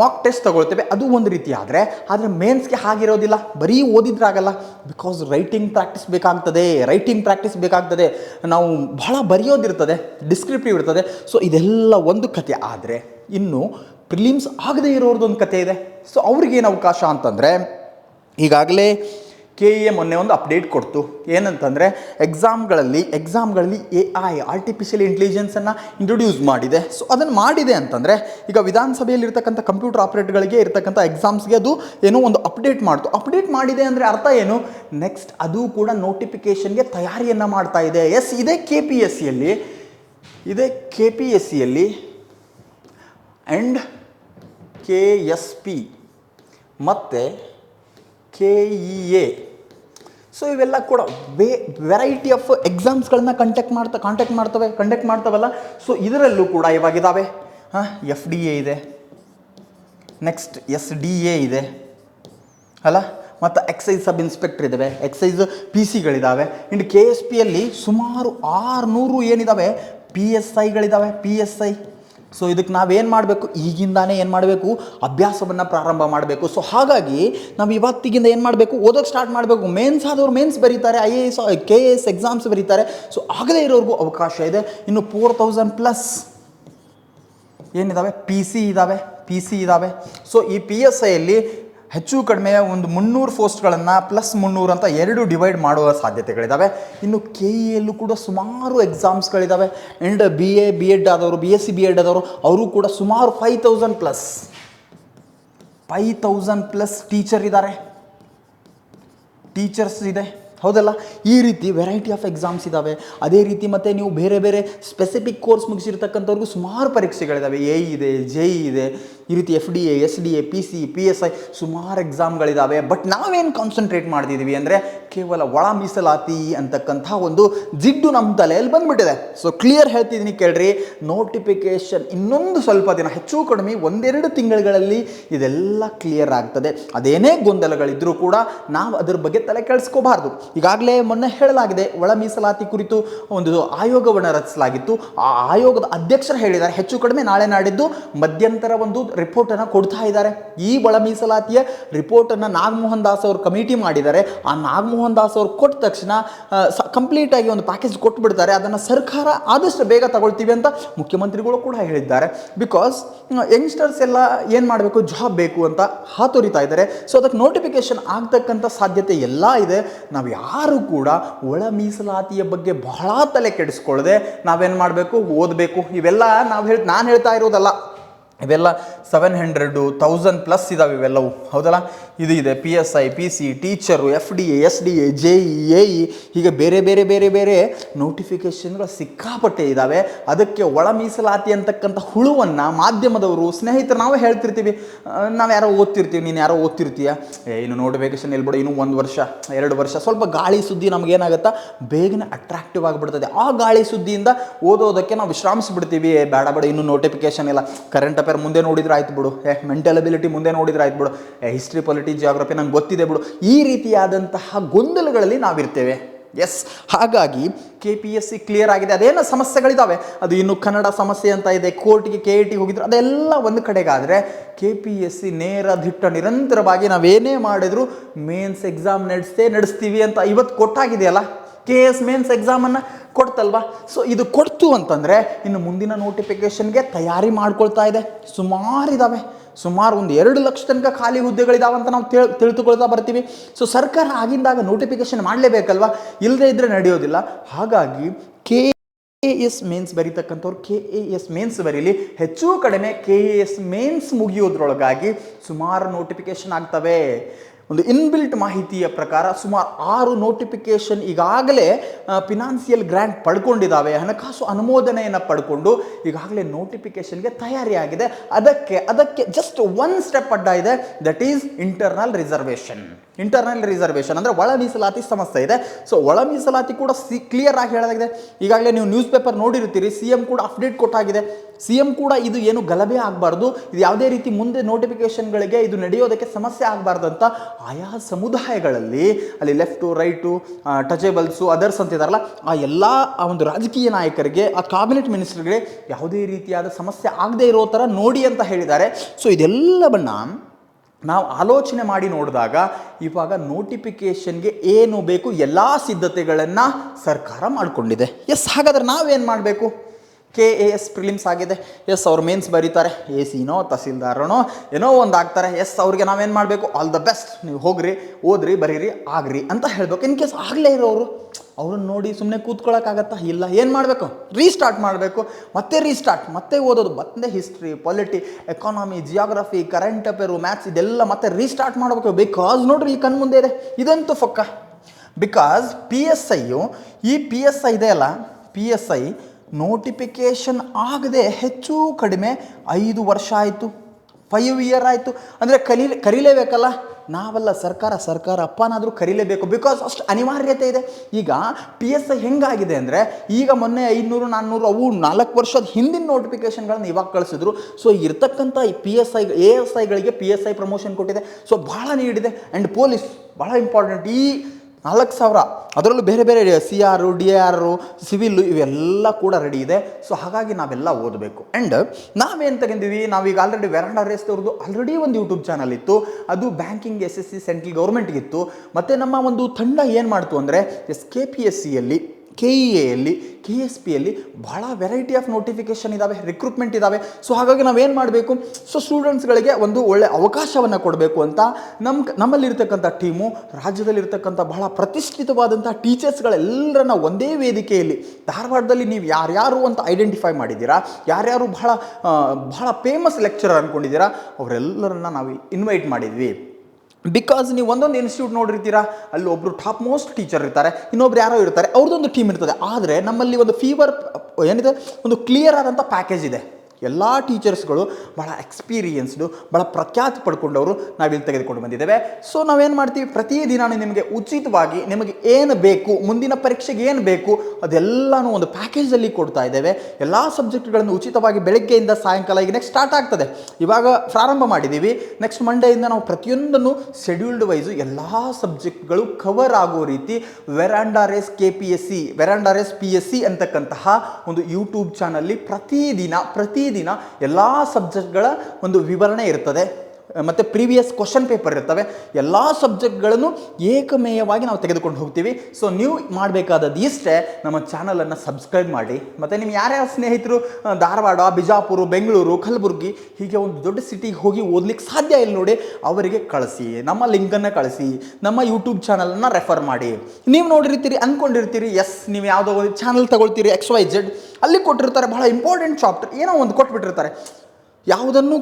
Mock test ತಗೊಳ್ತೇವೆ. ಅದು ಒಂದು ರೀತಿ ಆದರೆ ಆದರೆ ಮೇನ್ಸ್ಗೆ ಹಾಗಿರೋದಿಲ್ಲ. ಬರೀ ಓದಿದ್ರಾಗಲ್ಲ ಬಿಕಾಸ್ ರೈಟಿಂಗ್ ಪ್ರಾಕ್ಟೀಸ್ ಬೇಕಾಗ್ತದೆ. ರೈಟಿಂಗ್ ಪ್ರಾಕ್ಟೀಸ್ ಬೇಕಾಗ್ತದೆ. ನಾವು ಬಹಳ ಬರೆಯೋದಿರ್ತದೆ. ಡಿಸ್ಕ್ರಿಪ್ಟಿವ್ ಇರ್ತದೆ. ಸೊ ಇದೆಲ್ಲ ಒಂದು ಕತೆ ಆದರೆ ಇನ್ನು ಪ್ರಿಲಿಮ್ಸ್ ಆಗದೇ ಇರೋರ್ದೊಂದು ಕತೆ ಇದೆ. ಸೊ ಅವ್ರಿಗೇನು ಅವಕಾಶ ಅಂತಂದರೆ, ಈಗಾಗಲೇ ಕೆ ಎ ಮೊನ್ನೆ ಒಂದು ಅಪ್ಡೇಟ್ ಕೊಡ್ತು. ಏನಂತಂದರೆ ಎಕ್ಸಾಮ್ಗಳಲ್ಲಿ ಎಕ್ಸಾಮ್ಗಳಲ್ಲಿ ಎ ಐ ಆರ್ಟಿಫಿಷಿಯಲ್ ಇಂಟೆಲಿಜೆನ್ಸನ್ನು ಇಂಟ್ರೊಡ್ಯೂಸ್ ಮಾಡಿದೆ. ಸೊ ಅದನ್ನು ಮಾಡಿದೆ ಅಂತಂದರೆ, ಈಗ ವಿಧಾನಸಭೆಯಲ್ಲಿ ಇರ್ತಕ್ಕಂಥ ಕಂಪ್ಯೂಟರ್ ಆಪ್ರೇಟ್ಗಳಿಗೆ ಇರ್ತಕ್ಕಂಥ ಎಕ್ಸಾಮ್ಸ್ಗೆ ಅದು ಏನೋ ಒಂದು ಅಪ್ಡೇಟ್ ಮಾಡ್ತು. ಅಪ್ಡೇಟ್ ಮಾಡಿದೆ ಅಂದರೆ ಅರ್ಥ ಏನು? ನೆಕ್ಸ್ಟ್ ಅದು ಕೂಡ ನೋಟಿಫಿಕೇಷನ್ಗೆ ತಯಾರಿಯನ್ನು ಮಾಡ್ತಾ ಇದೆ. ಎಸ್ ಇದೇ ಕೆ ಪಿ ಎಸ್ ಸಿಯಲ್ಲಿ ಇದೇ ಕೆ ಪಿ ಎಸ್ ಸಿಯಲ್ಲಿ ಆ್ಯಂಡ್ ಕೆ ಎಸ್ ಪಿ ಮತ್ತು ಕೆ ಇ ಎ ಸೊ ಇವೆಲ್ಲ ಕೂಡ ವೇ ವೆರೈಟಿ ಆಫ್ ಎಕ್ಸಾಮ್ಸ್ಗಳನ್ನ ಕಂಟೆಕ್ಟ್ ಮಾಡ್ತಾ ಕಾಂಟ್ಯಾಕ್ಟ್ ಮಾಡ್ತವೆ ಕಂಡಕ್ಟ್ ಮಾಡ್ತವಲ್ಲ. ಸೊ ಇದರಲ್ಲೂ ಕೂಡ ಇವಾಗಿದ್ದಾವೆ ಹಾಂ ಎಫ್ ಡಿ ಎ ಇದೆ. ನೆಕ್ಸ್ಟ್ ಎಸ್ ಡಿ ಎ ಇದೆ. ಅಲ್ಲ? ಮತ್ತು ಎಕ್ಸೈಸ್ ಸಬ್ ಇನ್ಸ್ಪೆಕ್ಟರ್ ಇದ್ದಾವೆ ಎಕ್ಸೈಸ್ ಪಿ ಸಿಗಳಿದ್ದಾವೆ ಇನ್ನು ಕೆ ಎಸ್ ಪಿಯಲ್ಲಿ ಸುಮಾರು ಆರುನೂರು ಏನಿದ್ದಾವೆ ಪಿ ಎಸ್ ಐಗಳಿದ್ದಾವೆ ಪಿ ಎಸ್ ಐ ಸೊ ಇದಕ್ಕೆ ನಾವೇನು ಮಾಡಬೇಕು? ಈಗಿಂದಾನೇ ಏನು ಮಾಡಬೇಕು? ಅಭ್ಯಾಸವನ್ನು ಪ್ರಾರಂಭ ಮಾಡಬೇಕು. ಸೊ ಹಾಗಾಗಿ ನಾವು ಇವತ್ತಿಗಿಂದ ಏನು ಮಾಡಬೇಕು? ಓದೋಕ್ಕೆ ಸ್ಟಾರ್ಟ್ ಮಾಡಬೇಕು. ಮೇನ್ಸ್ ಆದವ್ರು ಮೇನ್ಸ್ ಬರೀತಾರೆ. I A S K A S exams ಬರೀತಾರೆ. ಸೊ ಆಗದೇ ಇರೋರಿಗೂ ಅವಕಾಶ ಇದೆ. ಇನ್ನು ಫೋರ್ ತೌಸಂಡ್ ಪ್ಲಸ್ ಏನಿದ್ದಾವೆ ಪಿ ಸಿ ಇದ್ದಾವೆ ಪಿ ಸಿ ಇದ್ದಾವೆ ಸೊ ಈ ಪಿ ಎಸ್ ಐಯಲ್ಲಿ ಹೆಚ್ಚು ಕಡಿಮೆ ಒಂದು ಮುನ್ನೂರು ಪೋಸ್ಟ್ಗಳನ್ನು ಪ್ಲಸ್ ಮುನ್ನೂರು ಅಂತ ಎರಡು ಡಿವೈಡ್ ಮಾಡುವ ಸಾಧ್ಯತೆಗಳಿದ್ದಾವೆ ಇನ್ನು ಕೆ ಇ ಎಲ್ಲೂ ಕೂಡ ಸುಮಾರು ಎಕ್ಸಾಮ್ಸ್ಗಳಿದ್ದಾವೆ and B A B Ed ಆದವರು B S C B Ed ಆದವರು, ಅವರು ಕೂಡ ಸುಮಾರು five thousand plus five thousand plus teacher ಇದ್ದಾರೆ ಟೀಚರ್ಸ್ ಇದೆ. ಹೌದಲ್ಲ? ಈ ರೀತಿ ವೆರೈಟಿ ಆಫ್ ಎಕ್ಸಾಮ್ಸ್ ಇದ್ದಾವೆ ಅದೇ ರೀತಿ ಮತ್ತು ನೀವು ಬೇರೆ ಬೇರೆ ಸ್ಪೆಸಿಫಿಕ್ ಕೋರ್ಸ್ ಮುಗಿಸಿರ್ತಕ್ಕಂಥವ್ರಿಗೂ ಸುಮಾರು ಪರೀಕ್ಷೆಗಳಿದ್ದಾವೆ ಎ ಇದೆ ಜೆ ಇದೆ ಈ ರೀತಿ F D A S D A P C P S I ಸುಮಾರು ಎಕ್ಸಾಮ್ಗಳಿದ್ದಾವೆ ಬಟ್ ನಾವೇನು ಕಾನ್ಸಂಟ್ರೇಟ್ ಮಾಡ್ತಿದ್ದೀವಿ ಅಂದರೆ ಕೇವಲ ಒಳ ಮೀಸಲಾತಿ ಅಂತಕ್ಕಂಥ ಒಂದು ಜಿಡ್ಡು ನಮ್ಮ ತಲೆಯಲ್ಲಿ ಬಂದ್ಬಿಟ್ಟಿದೆ. ಸೊ ಕ್ಲಿಯರ್ ಹೇಳ್ತಿದ್ದೀನಿ ಕೇಳ್ರಿ. ನೋಟಿಫಿಕೇಶನ್ ಇನ್ನೊಂದು ಸ್ವಲ್ಪ ದಿನ, ಹೆಚ್ಚು ಕಡಿಮೆ ಒಂದೆರಡು ತಿಂಗಳುಗಳಲ್ಲಿ ಇದೆಲ್ಲ ಕ್ಲಿಯರ್ ಆಗ್ತದೆ. ಅದೇನೇ ಗೊಂದಲಗಳಿದ್ರೂ ಕೂಡ ನಾವು ಅದ್ರ ಬಗ್ಗೆ ತಲೆ ಕೆಡಿಸ್ಕೋಬಾರ್ದು. ಈಗಾಗಲೇ ಮೊನ್ನೆ ಹೇಳಲಾಗಿದೆ, ಒಳ ಮೀಸಲಾತಿ ಕುರಿತು ಒಂದು ಆಯೋಗವನ್ನು ರಚಿಸಲಾಗಿತ್ತು. ಆ ಆಯೋಗದ ಅಧ್ಯಕ್ಷರು ಹೇಳಿದ್ದಾರೆ, ಹೆಚ್ಚು ಕಡಿಮೆ ನಾಳೆ ನಾಡಿದ್ದು ಮಧ್ಯಂತರ ಒಂದು ರಿಪೋರ್ಟನ್ನು ಕೊಡ್ತಾ ಇದ್ದಾರೆ. ಈ ಒಳ ಮೀಸಲಾತಿಯ ರಿಪೋರ್ಟನ್ನು ನಾಗಮೋಹನ್ ದಾಸ್ ಅವರು ಕಮಿಟಿ ಮಾಡಿದ್ದಾರೆ. ಆ ನಾಗಮೋಹನ್ ದಾಸ್ ಅವರು ಕೊಟ್ಟ ತಕ್ಷಣ ಕಂಪ್ಲೀಟಾಗಿ ಒಂದು ಪ್ಯಾಕೇಜ್ ಕೊಟ್ಬಿಡ್ತಾರೆ. ಅದನ್ನು ಸರ್ಕಾರ ಆದಷ್ಟು ಬೇಗ ತಗೊಳ್ತೀವಿ ಅಂತ ಮುಖ್ಯಮಂತ್ರಿಗಳು ಕೂಡ ಹೇಳಿದ್ದಾರೆ. ಬಿಕಾಸ್ ಯಂಗ್ಸ್ಟರ್ಸ್ ಎಲ್ಲ ಏನು ಮಾಡಬೇಕು? ಜಾಬ್ ಬೇಕು ಅಂತ ಹಾತೊರಿತಾ ಇದ್ದಾರೆ. ಸೊ ಅದಕ್ಕೆ ನೋಟಿಫಿಕೇಶನ್ ಆಗ್ತಕ್ಕಂಥ ಸಾಧ್ಯತೆ ಎಲ್ಲ ಇದೆ. ನಾವು ಯಾರು ಕೂಡ ಒಳ ಮೀಸಲಾತಿಯ ಬಗ್ಗೆ ಬಹಳ ತಲೆ ಕೆಡಿಸ್ಕೊಳ್ಳದೆ ನಾವೇನು ಮಾಡಬೇಕು? ಓದಬೇಕು. ಇವೆಲ್ಲ ನಾವು ಹೇಳಿ, ನಾನು ಹೇಳ್ತಾ ಇರೋದಲ್ಲ. ಇವೆಲ್ಲ ಸೆವೆನ್ ಹಂಡ್ರೆಡು ತೌಸಂಡ್ ಪ್ಲಸ್ ಇದಾವೆ ಇವೆಲ್ಲವು. ಹೌದಲ್ಲ? ಇದು ಇದೆ P S I P C teacher F D A S D A J E A E ಹೀಗೆ ಬೇರೆ ಬೇರೆ ಬೇರೆ ಬೇರೆ ನೋಟಿಫಿಕೇಷನ್ಗಳು ಸಿಕ್ಕಾಪಟ್ಟೆ ಇದ್ದಾವೆ ಅದಕ್ಕೆ ಒಳ ಮೀಸಲಾತಿ ಅಂತಕ್ಕಂಥ ಹುಳುವನ್ನು ಮಾಧ್ಯಮದವರು, ಸ್ನೇಹಿತರು, ನಾವೇ ಹೇಳ್ತಿರ್ತೀವಿ. ನಾವು ಯಾರೋ ಓದ್ತಿರ್ತೀವಿ, ನೀನು ಯಾರೋ ಓದ್ತಿರ್ತೀಯ? ಏ, ಇನ್ನು ನೋಟಿಫಿಕೇಶನ್ ಎಲ್ಬಿಡು ಇನ್ನೂ ಒಂದು ವರ್ಷ, ಎರಡು ವರ್ಷ, ಸ್ವಲ್ಪ ಗಾಳಿ ಸುದ್ದಿ ನಮಗೇನಾಗುತ್ತಾ ಬೇಗನೆ ಅಟ್ರಾಕ್ಟಿವ್ ಆಗಿಬಿಡ್ತದೆ. ಆ ಗಾಳಿ ಸುದ್ದಿಯಿಂದ ಓದೋದಕ್ಕೆ ನಾವು ವಿಶ್ರಾಮಿಸಿಬಿಡ್ತೀವಿ ಬೇಡ ಬೇಡ, ಇನ್ನೂ ನೋಟಿಫಿಕೇಷನ್ ಇಲ್ಲ. ಕರೆಂಟ್ ಅಫೇರ್ ಮುಂದೆ ನೋಡಿದ್ರೆ ಆಯ್ತು ಬಿಡು. ಏ ಮೆಂಟಲ್ ಅಬಿಲಿಟಿ ಮುಂದೆ ನೋಡಿದ್ರೆ ಆಯ್ತು ಬಿಡು. ಏ ಹಿಸ್ಟ್ರಿ ಪೊಲಿಟಿ ಜಿಯೋಗ್ರಫಿ ನಂಗೆ ಗೊತ್ತಿದೆ ಬಿಡು. ಈ ರೀತಿಯಾದಂತಹ ಗೊಂದಲಗಳಲ್ಲಿ ನಾವಿರ್ತೇವೆ. ಎಸ್ ಹಾಗಾಗಿ K P S C clear ಆಗಿದೆ. ಅದೇನೋ ಸಮಸ್ಯೆಗಳಿದ್ದಾವೆ ಅದು ಇನ್ನು ಕನ್ನಡ ಸಮಸ್ಯೆ ಅಂತ ಇದೆ. ಕೋರ್ಟ್ಗೆ ಕೆ ಇ ಟಿ ಹೋಗಿದ್ರು. ಅದೆಲ್ಲ ಒಂದು ಕಡೆಗಾದರೆ ಕೆ ಪಿ ಎಸ್ ಸಿ ನೇರ ದಿಟ್ಟ ನಿರಂತರವಾಗಿ ನಾವೇನೇ ಮಾಡಿದ್ರು ಮೇನ್ಸ್ ಎಕ್ಸಾಮ್ ನಡೆಸ್ತೇ ನಡೆಸ್ತೀವಿ ಅಂತ ಇವತ್ತು ಕೊಟ್ಟಾಗಿದೆಯಲ್ಲ? ಕೆ ಎಸ್ ಮೇನ್ಸ್ ಎಕ್ಸಾಮನ್ನು ಕೊಡ್ತಲ್ವಾ? ಸೊ ಇದು ಕೊಡ್ತು ಅಂತಂದರೆ ಇನ್ನು ಮುಂದಿನ ನೋಟಿಫಿಕೇಷನ್ಗೆ ತಯಾರಿ ಮಾಡ್ಕೊಳ್ತಾ ಇದೆ. ಸುಮಾರು ಇದ್ದಾವೆ ಸುಮಾರು ಒಂದು ಎರಡು ಲಕ್ಷ ತನಕ ಖಾಲಿ ಹುದ್ದೆಗಳಿದಾವೆ ಅಂತ ನಾವು ತಿಳ್ ತಿಳಿದುಕೊಳ್ತಾ ಬರ್ತೀವಿ. ಸೊ ಸರ್ಕಾರ ಆಗಿಂದಾಗ ನೋಟಿಫಿಕೇಷನ್ ಮಾಡಲೇಬೇಕಲ್ವಾ? ಇಲ್ಲದೇ ಇದ್ದರೆ ನಡೆಯೋದಿಲ್ಲ. ಹಾಗಾಗಿ ಕೆ ಎ ಎಸ್ ಮೇನ್ಸ್ ಬರೀತಕ್ಕಂಥವ್ರು ಕೆ ಎ ಎಸ್ ಮೇನ್ಸ್ ಬರೀಲಿ, ಹೆಚ್ಚು ಕಡಿಮೆ ಕೆ ಎ ಎಸ್ ಮೇನ್ಸ್ ಮುಗಿಯೋದ್ರೊಳಗಾಗಿ ಸುಮಾರು ನೋಟಿಫಿಕೇಷನ್ ಆಗ್ತವೆ. ಒಂದು ಇನ್ಬಿಲ್ಟ್ ಮಾಹಿತಿಯ ಪ್ರಕಾರ ಸುಮಾರು ಆರು ನೋಟಿಫಿಕೇಶನ್ ಈಗಾಗಲೇ ಫಿನಾನ್ಸಿಯಲ್ ಗ್ರ್ಯಾಂಟ್ ಪಡ್ಕೊಂಡಿದ್ದಾವೆ ಹಣಕಾಸು ಅನುಮೋದನೆಯನ್ನು ಪಡ್ಕೊಂಡು ಈಗಾಗಲೇ ನೋಟಿಫಿಕೇಶನ್ಗೆ ತಯಾರಿಯಾಗಿದೆ. ಅದಕ್ಕೆ ಅದಕ್ಕೆ ಜಸ್ಟ್ ಒನ್ ಸ್ಟೆಪ್ ಅಡ್ಡ ಇದೆ. That is internal reservation internal reservation ಅಂದರೆ ಒಳ ಮೀಸಲಾತಿ ಸಮಸ್ಯೆ ಇದೆ. ಸೊ ಒಳ ಮೀಸಲಾತಿ ಕೂಡ ಸಿ ಕ್ಲಿಯರ್ ಆಗಿ ಹೇಳಲಾಗಿದೆ. ಈಗಾಗಲೇ ನೀವು ನ್ಯೂಸ್ ಪೇಪರ್ ನೋಡಿರ್ತೀರಿ ಸಿ ಎಂ ಕೂಡ ಅಪ್ಡೇಟ್ ಕೊಟ್ಟಾಗಿದೆ. ಸಿ ಎಂ ಕೂಡ ಇದು ಏನು ಗಲಭೆ ಆಗಬಾರ್ದು. ಇದು ಯಾವುದೇ ರೀತಿ ಮುಂದೆ ನೋಟಿಫಿಕೇಶನ್ಗಳಿಗೆ ಇದು ನಡೆಯೋದಕ್ಕೆ ಸಮಸ್ಯೆ ಆಗಬಾರ್ದು ಅಂತ ಆಯಾ ಸಮುದಾಯಗಳಲ್ಲಿ, ಅಲ್ಲಿ ಲೆಫ್ಟು ರೈಟು ಟಚೇಬಲ್ಸು ಅದರ್ಸ್ ಅಂತಿದಾರಲ್ಲ ಆ ಎಲ್ಲ, ಆ ಒಂದು ರಾಜಕೀಯ ನಾಯಕರಿಗೆ, ಆ ಕ್ಯಾಬಿನೆಟ್ ಮಿನಿಸ್ಟರ್ಗೆ ಯಾವುದೇ ರೀತಿಯಾದ ಸಮಸ್ಯೆ ಆಗದೇ ಇರೋ ಥರ ನೋಡಿ ಅಂತ ಹೇಳಿದ್ದಾರೆ. ಸೊ ಇದೆಲ್ಲವನ್ನು ನಾವು ಆಲೋಚನೆ ಮಾಡಿ ನೋಡಿದಾಗ, ಇವಾಗ ನೋಟಿಫಿಕೇಷನ್ಗೆ ಏನು ಬೇಕು, ಎಲ್ಲ ಸಿದ್ಧತೆಗಳನ್ನು ಸರ್ಕಾರ ಮಾಡಿಕೊಂಡಿದೆ. ಎಸ್ ಹಾಗಾದ್ರೆ ನಾವೇನು ಮಾಡಬೇಕು? ಕೆ ಎ ಎಸ್ ಪ್ರಿಲಿಮ್ಸ್ ಆಗಿದೆ. ಎಸ್ ಅವ್ರು ಮೇನ್ಸ್ ಬರೀತಾರೆ. ಎ ಸಿನೋ ತಹಸೀಲ್ದಾರನೋ, ಏನೋ ಒಂದು ಆಗ್ತಾರೆ. ಎಸ್ ಅವ್ರಿಗೆ ನಾವೇನು ಮಾಡಬೇಕು? ಆಲ್ ದ ಬೆಸ್ಟ್ ನೀವು ಹೋಗ್ರಿ, ಓದ್ರಿ, ಬರೀರಿ, ಆಗ್ರಿ ಅಂತ ಹೇಳ್ಬೇಕು. ಇನ್ ಕೇಸ್ ಆಗಲೇ ಇರೋರು, ಅವ್ರನ್ನ ನೋಡಿ ಸುಮ್ಮನೆ ಕೂತ್ಕೊಳ್ಳೋಕ್ಕಾಗತ್ತಾ ಇಲ್ಲ, ಏನು ಮಾಡಬೇಕು? ರೀಸ್ಟಾರ್ಟ್ ಮಾಡಬೇಕು. ಮತ್ತೆ ರೀಸ್ಟಾರ್ಟ್ ಮತ್ತೆ ಓದೋದು. ಮತ್ತೆ history polity economy geography current affair maths ಇದೆಲ್ಲ ಮತ್ತೆ ರೀಸ್ಟಾರ್ಟ್ ಮಾಡಬೇಕು. ಬಿಕಾಸ್ ನೋಡ್ರಿ, ಇಲ್ಲಿ ಕಣ್ಮುಂದೆ ಇದೆ. ಇದಂತೂ ಫಕ್ಕ ಬಿಕಾಸ್ ಪಿ ಎಸ್ ಐಯು ಈ ಪಿ ಎಸ್ ಐ ಇದೆ ಅಲ್ಲ ಪಿ ಎಸ್ ಐ ನೋಟಿಫಿಕೇಷನ್ ಆಗದೆ ಹೆಚ್ಚು ಕಡಿಮೆ ಐದು ವರ್ಷ ಆಯಿತು ಫೈವ್ ಇಯರ್ ಆಯಿತು. ಅಂದರೆ ಕಲಿ, ಕರೀಲೇಬೇಕಲ್ಲ? ನಾವಲ್ಲ ಸರ್ಕಾರ ಸರ್ಕಾರ ಅಪ್ಪನಾದರೂ ಕರೀಲೇಬೇಕು. ಬಿಕಾಸ್ ಅಷ್ಟು ಅನಿವಾರ್ಯತೆ ಇದೆ. ಈಗ ಪಿ ಎಸ್ ಐ ಹೆಂಗಾಗಿದೆ ಅಂದರೆ ಈಗ ಮೊನ್ನೆ ಐದುನೂರು, ನಾನ್ನೂರು ಅವು ನಾಲ್ಕು ವರ್ಷದ ಹಿಂದಿನ ನೋಟಿಫಿಕೇಷನ್ಗಳನ್ನು ಇವಾಗ ಕಳಿಸಿದ್ರು. ಸೊ ಇರ್ತಕ್ಕಂಥ ಈ P S I A S ಐಗಳಿಗೆ P S I promotion ಕೊಟ್ಟಿದೆ. ಸೊ ಭಾಳ ನೀಡಿದೆ. ಆ್ಯಂಡ್ ಪೊಲೀಸ್ ಭಾಳ ಇಂಪಾರ್ಟೆಂಟ್ ಈ ನಾಲ್ಕು ಸಾವಿರ. ಅದರಲ್ಲೂ ಬೇರೆ ಬೇರೆ ಸಿ ಆರು ಡಿ ಆರು ಸಿವಿಲ್ಲು ಇವೆಲ್ಲ ಕೂಡ ರೆಡಿ ಇದೆ. ಸೊ ಹಾಗಾಗಿ ನಾವೆಲ್ಲ ಓದಬೇಕು. ಆ್ಯಂಡ್ ನಾವೇನು ತಗೊಂಡಿವಿ ನಾವೀಗ ಆಲ್ರೆಡಿ ವೆರಾಂಡ ರೇಸ್ ಅವ್ರದ್ದು ಆಲ್ರೆಡಿ ಒಂದು ಯೂಟ್ಯೂಬ್ ಚಾನಲ್ ಇತ್ತು. ಅದು banking S S C central ಗೌರ್ಮೆಂಟ್ಗಿತ್ತು ಮತ್ತು ನಮ್ಮ ಒಂದು ತಂಡ ಏನು ಮಾಡ್ತು ಅಂದರೆ ಎಸ್ ಕೆ ಪಿ ಎಸ್ ಸಿಯಲ್ಲಿ ಕೆ ಇ ಎಲ್ಲಿ ಕೆ ಎಸ್ ಪಿಯಲ್ಲಿ ಭಾಳ ವೆರೈಟಿ ಆಫ್ ನೋಟಿಫಿಕೇಷನ್ ಇದ್ದಾವೆ ರಿಕ್ರೂಟ್ಮೆಂಟ್ ಇದ್ದಾವೆ ಸೊ ಹಾಗಾಗಿ ನಾವೇನು ಮಾಡಬೇಕು? ಸೊ ಸ್ಟೂಡೆಂಟ್ಸ್ಗಳಿಗೆ ಒಂದು ಒಳ್ಳೆ ಅವಕಾಶವನ್ನು ಕೊಡಬೇಕು ಅಂತ ನಮ್ಮ ನಮ್ಮಲ್ಲಿರ್ತಕ್ಕಂಥ ಟೀಮು ರಾಜ್ಯದಲ್ಲಿರ್ತಕ್ಕಂಥ ಬಹಳ ಪ್ರತಿಷ್ಠಿತವಾದಂಥ ಟೀಚರ್ಸ್ಗಳೆಲ್ಲರನ್ನ ಒಂದೇ ವೇದಿಕೆಯಲ್ಲಿ, ಧಾರವಾಡದಲ್ಲಿ ನೀವು ಯಾರ್ಯಾರು ಅಂತ ಐಡೆಂಟಿಫೈ ಮಾಡಿದ್ದೀರಾ, ಯಾರ್ಯಾರು ಬಹಳ ಬಹಳ ಫೇಮಸ್ ಲೆಕ್ಚರರ್ ಅಂದ್ಕೊಂಡಿದ್ದೀರಾ ಅವರೆಲ್ಲರನ್ನ ನಾವು ಇನ್ವೈಟ್ ಮಾಡಿದ್ವಿ. ಬಿಕಾಸ್ ನೀವು ಒಂದೊಂದು ಇನ್ಸ್ಟಿಟ್ಯೂಟ್ ನೋಡಿರ್ತೀರ, ಅಲ್ಲಿ ಒಬ್ಬರು ಟಾಪ್ ಮೋಸ್ಟ್ ಟೀಚರ್ ಇರ್ತಾರೆ, ಇನ್ನೊಬ್ರು ಯಾರೋ ಇರ್ತಾರೆ ಅವ್ರದ್ದೊಂದು ಟೀಮ್ ಇರ್ತದೆ. ಆದರೆ ನಮ್ಮಲ್ಲಿ ಒಂದು ಫೀವರ್ ಏನಿದೆ? ಒಂದು ಕ್ಲಿಯರ್ ಆದಂಥ ಪ್ಯಾಕೇಜ್ ಇದೆ. ಎಲ್ಲ ಟೀಚರ್ಸ್ಗಳು ಭಾಳ ಎಕ್ಸ್ಪೀರಿಯನ್ಸ್ಡು ಭಾಳ ಪ್ರಖ್ಯಾತಿ ಪಡ್ಕೊಂಡವರು ನಾವಿಲ್ಲಿ ತೆಗೆದುಕೊಂಡು ಬಂದಿದ್ದೇವೆ. ಸೊ ನಾವೇನು ಮಾಡ್ತೀವಿ? ಪ್ರತಿದಿನಾನು ನಿಮಗೆ ಉಚಿತವಾಗಿ ನಿಮಗೆ ಏನು ಬೇಕು, ಮುಂದಿನ ಪರೀಕ್ಷೆಗೆ ಏನು ಬೇಕು, ಅದೆಲ್ಲನೂ ಒಂದು ಪ್ಯಾಕೇಜಲ್ಲಿ ಕೊಡ್ತಾ ಇದ್ದೇವೆ. ಎಲ್ಲ ಸಬ್ಜೆಕ್ಟ್ಗಳನ್ನು ಉಚಿತವಾಗಿ ಬೆಳಗ್ಗೆಯಿಂದ ಸಾಯಂಕಾಲ ಈಗ ನೆಕ್ಸ್ಟ್ ಸ್ಟಾರ್ಟ್ ಆಗ್ತದೆ. ಇವಾಗ ಪ್ರಾರಂಭ ಮಾಡಿದ್ದೀವಿ. ನೆಕ್ಸ್ಟ್ ಮಂಡೆಯಿಂದ ನಾವು ಪ್ರತಿಯೊಂದನ್ನು ಶೆಡ್ಯೂಲ್ಡ್ ವೈಸು ಎಲ್ಲ ಸಬ್ಜೆಕ್ಟ್ಗಳು ಕವರ್ ಆಗೋ ರೀತಿ Veranda Race K P S C Veranda Race P S C ಅಂತಕ್ಕಂತಹ ಒಂದು ಯೂಟ್ಯೂಬ್ ಚಾನಲ್ಲಿ ಪ್ರತಿದಿನ ಪ್ರತಿದಿನ ಎಲ್ಲ ಸಬ್ಜೆಕ್ಟ್ಗಳ ಒಂದು ವಿವರಣೆ ಇರ್ತದೆ. ಮತ್ತು ಪ್ರೀವಿಯಸ್ ಕ್ವಶನ್ ಪೇಪರ್ ಇರ್ತವೆ. ಎಲ್ಲ ಸಬ್ಜೆಕ್ಟ್ಗಳನ್ನು ಏಕಮೇಯವಾಗಿ ನಾವು ತೆಗೆದುಕೊಂಡು ಹೋಗ್ತೀವಿ. ಸೊ ನೀವು ಮಾಡಬೇಕಾದದ್ದು ಇಷ್ಟೇ, ನಮ್ಮ ಚಾನಲನ್ನು ಸಬ್ಸ್ಕ್ರೈಬ್ ಮಾಡಿ. ಮತ್ತು ನಿಮ್ಮ ಯಾರ್ಯಾರ ಸ್ನೇಹಿತರು ಧಾರವಾಡ, ಬಿಜಾಪುರ, ಬೆಂಗಳೂರು, ಕಲಬುರಗಿ, ಹೀಗೆ ಒಂದು ದೊಡ್ಡ ಸಿಟಿಗೆ ಹೋಗಿ ಓದ್ಲಿಕ್ಕೆ ಸಾಧ್ಯ ಇಲ್ಲ ನೋಡಿ, ಅವರಿಗೆ ಕಳಿಸಿ. ನಮ್ಮ ಲಿಂಕನ್ನು ಕಳಿಸಿ. ನಮ್ಮ ಯೂಟ್ಯೂಬ್ ಚಾನಲನ್ನು ರೆಫರ್ ಮಾಡಿ. ನೀವು ನೋಡಿರ್ತೀರಿ ಅಂದ್ಕೊಂಡಿರ್ತೀರಿ ಎಸ್ ನೀವು ಯಾವುದೋ ಒಂದು ಚಾನಲ್ ತಗೊಳ್ತೀರಿ ಎಕ್ಸ್ ವೈ ಜೆಡ್ ಅಲ್ಲಿ ಕೊಟ್ಟಿರ್ತಾರೆ ಬಹಳ ಇಂಪಾರ್ಟೆಂಟ್ ಚಾಪ್ಟರ್ ಏನೋ ಒಂದು ಕೊಟ್ಬಿಟ್ಟಿರ್ತಾರೆ. ಯಾವುದನ್ನು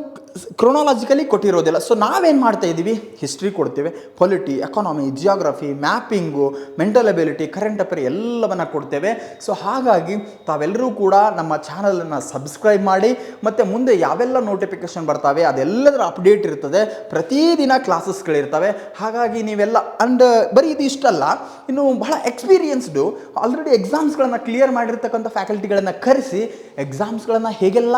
ಕ್ರೊನಾಲಜಿಕಲಿ ಕೊಟ್ಟಿರೋದಿಲ್ಲ. ಸೊ ನಾವೇನು ಮಾಡ್ತಾ ಇದ್ದೀವಿ? ಹಿಸ್ಟ್ರಿ ಕೊಡ್ತೇವೆ. Polity economy geography mapping mental ability current affair ಎಲ್ಲವನ್ನು ಕೊಡ್ತೇವೆ. ಸೊ ಹಾಗಾಗಿ ತಾವೆಲ್ಲರೂ ಕೂಡ ನಮ್ಮ ಚಾನಲನ್ನು ಸಬ್ಸ್ಕ್ರೈಬ್ ಮಾಡಿ, ಮತ್ತು ಮುಂದೆ ಯಾವೆಲ್ಲ ನೋಟಿಫಿಕೇಶನ್ ಬರ್ತಾವೆ, ಅದೆಲ್ಲದರ ಅಪ್ಡೇಟ್ ಇರ್ತದೆ. ಪ್ರತಿದಿನ ಕ್ಲಾಸಸ್ಗಳಿರ್ತವೆ ಹಾಗಾಗಿ ನೀವೆಲ್ಲ ಅಂಡ್ ಬರೀ ಇದು ಇಷ್ಟಲ್ಲ, ಇನ್ನು ಬಹಳ ಎಕ್ಸ್ಪೀರಿಯನ್ಸ್ಡು ಆಲ್ರೆಡಿ ಎಕ್ಸಾಮ್ಸ್ಗಳನ್ನು ಕ್ಲಿಯರ್ ಮಾಡಿರ್ತಕ್ಕಂಥ ಫ್ಯಾಕಲ್ಟಿಗಳನ್ನು ಕರೆಸಿ ಎಕ್ಸಾಮ್ಸ್ಗಳನ್ನು ಹೇಗೆಲ್ಲ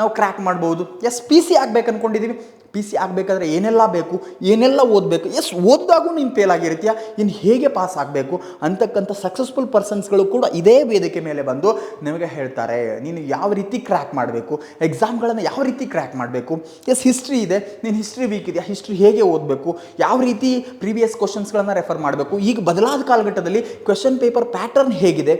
ನಾವು ಕ್ರ್ಯಾಕ್ ಮಾಡ್ಬೋದು? ಎಸ್ ಪಿ ಸಿ ಅನ್ಕೊಂಡಿದ್ದೀವಿ ಪಿ ಸಿ ಆಗಬೇಕಾದ್ರೆ ಏನೆಲ್ಲ ಬೇಕು, ಏನೆಲ್ಲ ಓದಬೇಕು, ಎಸ್, ಓದಿದಾಗೂ ನೀನು ಫೇಲ್ ಆಗಿರ್ತೀಯ ಇನ್ನು ಹೇಗೆ ಪಾಸ್ ಆಗಬೇಕು ಅಂತಕ್ಕಂಥ ಸಕ್ಸಸ್ಫುಲ್ ಪರ್ಸನ್ಸ್ಗಳು ಕೂಡ ಇದೇ ವೇದಿಕೆ ಮೇಲೆ ಬಂದು ನಿಮಗೆ ಹೇಳ್ತಾರೆ. ನೀನು ಯಾವ ರೀತಿ ಕ್ರ್ಯಾಕ್ ಮಾಡಬೇಕು ಎಕ್ಸಾಮ್ಗಳನ್ನು ಯಾವ ರೀತಿ ಕ್ರ್ಯಾಕ್ ಮಾಡಬೇಕು, ಎಸ್ ಹಿಸ್ಟ್ರಿ ಇದೆ, ನೀನು ಹಿಸ್ಟ್ರಿ ವೀಕ್ ಇದೆಯಾ ಹಿಸ್ಟ್ರಿ ಹೇಗೆ ಓದಬೇಕು, ಯಾವ ರೀತಿ ಪ್ರೀವಿಯಸ್ ಕ್ವಶನ್ಸ್ಗಳನ್ನು ರೆಫರ್ ಮಾಡಬೇಕು, ಈಗ ಬದಲಾದ ಕಾಲಘಟ್ಟದಲ್ಲಿ ಕ್ವೆಶನ್ ಪೇಪರ್ ಪ್ಯಾಟರ್ನ್ ಹೇಗಿದೆ.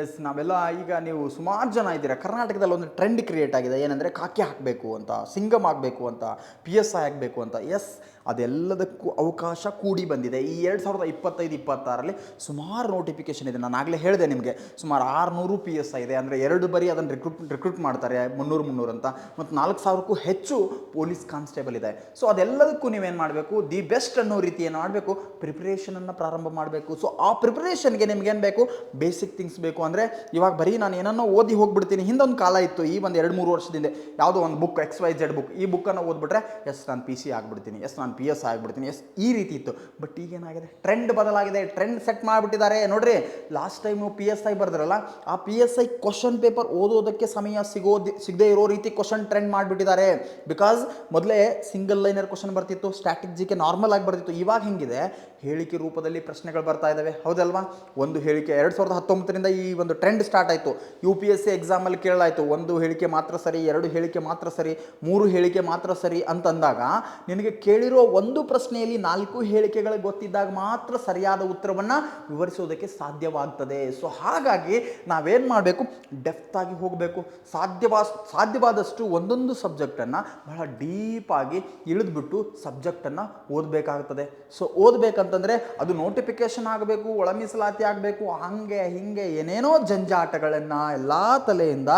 ಎಸ್, ನಾವೆಲ್ಲ ಈಗ ನೀವು ಸುಮಾರು ಜನ ಇದ್ದೀರಾ. ಕರ್ನಾಟಕದಲ್ಲಿ ಒಂದು ಟ್ರೆಂಡ್ ಕ್ರಿಯೇಟ್ ಆಗಿದೆ. ಏನಂದರೆ ಕಾಕಿ ಹಾಕಬೇಕು ಅಂತ, ಸಿಂಗಮ್ ಆಗಬೇಕು ಅಂತ ಪಿ ಎಸ್ ಐ ಆಗಬೇಕು ಅಂತ. ಎಸ್, ಅದೆಲ್ಲದಕ್ಕೂ ಅವಕಾಶ ಕೂಡಿ ಬಂದಿದೆ. ಈ ಎರಡು ಸಾವಿರದ ಇಪ್ಪತ್ತೈದು, ಇಪ್ಪತ್ತಾರಲ್ಲಿ ಸುಮಾರು ನೋಟಿಫಿಕೇಷನ್ ಇದೆ. ನಾನು ಆಗಲೇ ಹೇಳಿದೆ ನಿಮಗೆ, ಸುಮಾರು ಆರುನೂರು ಪಿ ಎಸ್ ಐ ಇದೆ. ಅಂದರೆ ಎರಡು ಬರಿ ಅದನ್ನು ರಿಕ್ರೂಟ್ ರಿಕ್ರೂಟ್ ಮಾಡ್ತಾರೆ, ಮುನ್ನೂರು ಮುನ್ನೂರು ಅಂತ. ಮತ್ತು ನಾಲ್ಕು ಸಾವಿರಕ್ಕೂ ಹೆಚ್ಚು ಪೊಲೀಸ್ ಕಾನ್ಸ್ಟೇಬಲ್ ಇದೆ. ಸೊ ಅದೆಲ್ಲದಕ್ಕೂ ನೀವೇನು ಮಾಡಬೇಕು? ದಿ ಬೆಸ್ಟ್ ಅನ್ನೋ ರೀತಿ ಏನು ಮಾಡಬೇಕು? ಪ್ರಿಪ್ರೇಷನನ್ನು ಪ್ರಾರಂಭ ಮಾಡಬೇಕು. ಸೊ ಆ ಪ್ರಿಪ್ರೇಷನ್ಗೆ ನಿಮಗೇನು ಬೇಕು? ಬೇಸಿಕ್ ಥಿಂಗ್ಸ್ ಬೇಕು ಅಂದರೆ ಇವಾಗ ಬರೀ ನಾನು ಏನನ್ನೋ ಓದಿ ಹೋಗ್ಬಿಡ್ತೀನಿ. ಹಿಂದೊಂದು ಕಾಲ ಇತ್ತು, ಈ ಒಂದು ಎರಡು ಮೂರು ವರ್ಷದಿಂದ ಯಾವುದೋ ಒಂದು book X Y Z book ಈ ಬುಕ್ಕನ್ನು ಓದ್ಬಿಟ್ರೆ, ಎಸ್, ನಾನು ಪಿ ಸಿ ಆಗಿಬಿಡ್ತೀನಿ, ಎಸ್, ನಾನು ಪಿ ಎಸ್ ಆಗಿಬಿಡ್ತೀನಿ, ಎಸ್, ಈ ರೀತಿ ಇತ್ತು. ಬಟ್ ಈಗೇನಾಗಿದೆ? ಟ್ರೆಂಡ್ ಬದಲಾಗಿದೆ ಟ್ರೆಂಡ್ ಸೆಟ್ ಮಾಡಿಬಿಟ್ಟಿದ್ದಾರೆ. ನೋಡ್ರಿ last time P S I ಬರೆದ್ರಲ್ಲ, ಆ P S I question paper ಓದೋದಕ್ಕೆ ಸಮಯ ಸಿಗೋದು ಸಿಗದೆ ಇರೋ ರೀತಿ ಕ್ವಶನ್ ಟ್ರೆಂಡ್ ಮಾಡಿಬಿಟ್ಟಿದ್ದಾರೆ. ಬಿಕಾಸ್ ಮೊದಲೇ ಸಿಂಗಲ್ ಲೈನರ್ ಕ್ವಶನ್ ಬರ್ತಿತ್ತು ಸ್ಟ್ಯಾಟಿಕ್ ಜಿಕೆ ನಾರ್ಮಲ್ ಆಗಿ ಬರ್ತಿತ್ತು. ಇವಾಗ ಹೆಂಗಿದೆ? ಹೇಳಿಕೆ ರೂಪದಲ್ಲಿ ಪ್ರಶ್ನೆಗಳು ಬರ್ತಾ ಇದ್ದಾವೆ ಹೌದಲ್ವಾ? ಒಂದು ಹೇಳಿಕೆ ಎರಡು ಸಾವಿರದ ಹತ್ತೊಂಬತ್ತರಿಂದ ಈ ಒಂದು ಟ್ರೆಂಡ್ ಸ್ಟಾರ್ಟ್ ಆಯಿತು. ಯು ಪಿ ಎಸ್ ಸಿ ಎಕ್ಸಾಮಲ್ಲಿ ಕೇಳಲಾಯಿತು. ಒಂದು ಹೇಳಿಕೆ ಮಾತ್ರ ಸರಿ, ಎರಡು ಹೇಳಿಕೆ ಮಾತ್ರ ಸರಿ, ಮೂರು ಹೇಳಿಕೆ ಮಾತ್ರ ಸರಿ ಅಂತಂದಾಗ ನಿನಗೆ ಕೇಳಿರೋ ಒಂದು ಪ್ರಶ್ನೆಯಲ್ಲಿ ನಾಲ್ಕು ಹೇಳಿಕೆಗಳು ಗೊತ್ತಿದ್ದಾಗ ಮಾತ್ರ ಸರಿಯಾದ ಉತ್ತರವನ್ನು ವಿವರಿಸೋದಕ್ಕೆ ಸಾಧ್ಯವಾಗ್ತದೆ. ಸೊ ಹಾಗಾಗಿ ನಾವೇನು ಮಾಡಬೇಕು? ಡೆಪ್ತ್ ಆಗಿ ಹೋಗಬೇಕು. ಸಾಧ್ಯವಾ, ಸಾಧ್ಯವಾದಷ್ಟು ಒಂದೊಂದು ಸಬ್ಜೆಕ್ಟನ್ನು ಬಹಳ ಡೀಪಾಗಿ ಇಳಿದ್ಬಿಟ್ಟು ಸಬ್ಜೆಕ್ಟನ್ನು ಓದಬೇಕಾಗ್ತದೆ. ಸೊ ಓದಬೇಕಂತಂದರೆ ಅದು ನೋಟಿಫಿಕೇಶನ್ ಆಗಬೇಕು ಒಳ ಮೀಸಲಾತಿ ಆಗಬೇಕು, ಹಾಗೆ, ಹಿಂಗೆ, ಏನೇನೋ ಜಂಜಾಟಗಳನ್ನು ಎಲ್ಲ ತಲೆಯಿಂದ